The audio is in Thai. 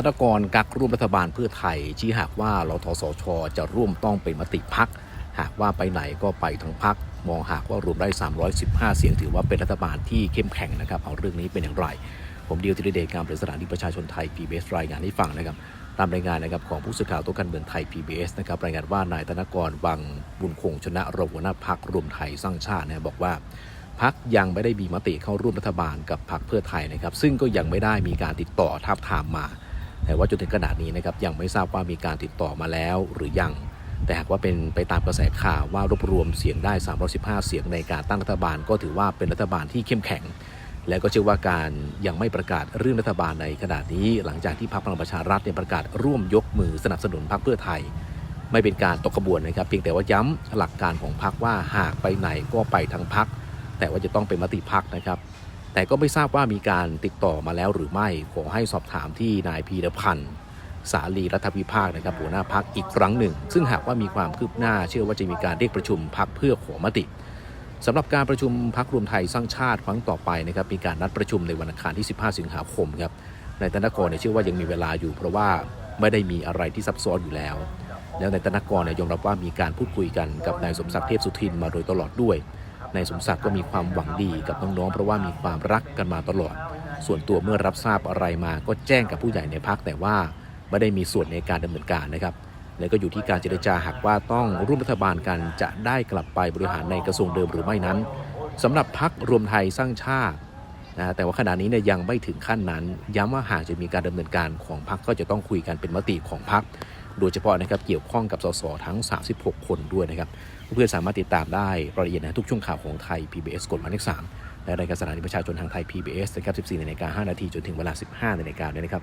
ธนกรกักร่วมรัฐบาลเพื่อไทย ชี้หากว่าลทสช จะร่วมต้องเป็นมติพัก หากว่าไปไหนก็ไปทั้งพัก มองหากว่ารวมได้ 315 เสียงถือว่าเป็นรัฐบาลที่เข้มแข็งนะครับ เอาเรื่องนี้เป็นอย่างไร ผมเดียวธีรเดชการเป็นสถานีประชาชนไทย PBS รายงานให้ฟังนะครับ ตามรายงานนะครับของผู้สื่อข่าวตัวการเมืองไทย PBS นะครับรายงานว่านายธนกรวังบุญคงชนะรองหัวหน้าพักรวมไทยสร้างชาตินะบอกว่าพักยังไม่ได้มีมติเข้าร่วมรัฐบาลกับพักเพื่อไทยนะครับ ซึ่งก็ยังไม่ได้มีการติดต่อทาบทามมา แต่ว่าจนถึงขนาดนี้นะครับยังไม่ทราบว่ามีการติดต่อมาแล้วหรือยัง แต่หากว่าเป็นไปตามกระแสข่าวว่ารวบรวมเสียงได้ 315 เสียงในการตั้งรัฐบาล ก็ถือว่าเป็นรัฐบาลที่เข้มแข็ง และก็เชื่อว่าการยังไม่ประกาศเรื่องรัฐบาลในขณะนี้ หลังจากที่พรรคพลังประชารัฐเนี่ยประกาศร่วมยกมือสนับสนุนพรรคเพื่อไทย ไม่เป็นการตกขบวนนะครับ เพียงแต่ว่าย้ำหลักการของพรรคว่าหากไปไหนก็ไปทั้งพรรคแต่ว่าจะต้องเป็นมติพรรคนะครับ แต่ก็ไม่ทราบว่ามีการติดต่อมาแล้วหรือไม่ ขอให้สอบถามที่นายพีรพันธ์สาลีรัฐวิภาคนะครับหัวหน้าพักอีกครั้งหนึ่ง ซึ่งหากว่ามีความคืบหน้าเชื่อว่าจะมีการเรียกประชุมพักเพื่อขอมติสำหรับการประชุมพักรวมไทยสร้างชาติครั้งต่อไปนะครับมีการนัดประชุมในวันอังคารที่ 15 สิงหาคมครับในายธนกรเนี่ยเชื่อว่ายังมีเวลาอยู่ เพราะว่าไม่ได้มีอะไรที่ซับซ้อนอยู่แล้ว แล้วนายธนกรเนี่ยยอมรับว่ามีการพูดคุยกันกับนายสมศักดิ์เทพสุทินมาโดยตลอดด้วย นายสมศักดิ์ก็มีความหวังดีกับน้องๆเพราะว่ามีความรักกันมาตลอด ส่วนตัวเมื่อรับทราบอะไรมาก็แจ้งกับผู้ใหญ่ในพักแต่ว่าไม่ได้มีส่วนในการดำเนินการนะครับ และก็อยู่ที่การเจรจาหากว่าต้องร่วมรัฐบาลกันจะได้กลับไปบริหารในกระทรวงเดิมหรือไม่นั้นสำหรับพักรวมไทยสร้างชาตินะแต่ว่าขณะนี้เนี่ยยังไม่ถึงขั้นนั้น ย้ำว่าหากจะมีการดำเนินการของพักก็จะต้องคุยกันเป็นมติของพัก โดยเฉพาะนะครับเกี่ยวข้องกับสสทั้ง 36 คนด้วยนะครับเพื่อนสามารถติดตามได้รายละเอียดนะทุกช่วงข่าวของไทย PBS กฎหมายเลข3และรายการสถานีประชาชนทางไทย PBS นะครับ 14นาฬิกา5นาทีจนถึงเวลา 15นาฬิกาเลยนะครับ